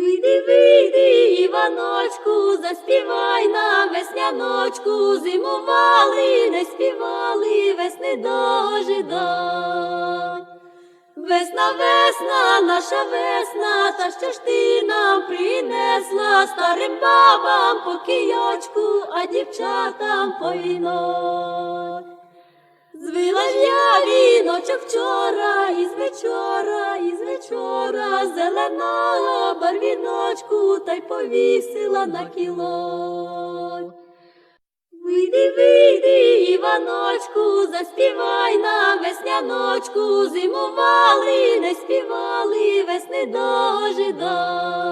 Вийди, вийди, Іваночку, заспівай нам весняночку, зимували, не співали, весни дожидай. Весна, весна, наша весна, та що ж ти нам принесла старим бабам по кийочку, а дівчатам по вінок. Звила ж я віночок вчора, із вечора, із вечора, зеленого барвіночку, та й повісила на кіло. Вийди, вийди, Іваночку, заспівай нам весняночку, зимували, не співали, весни дожидай.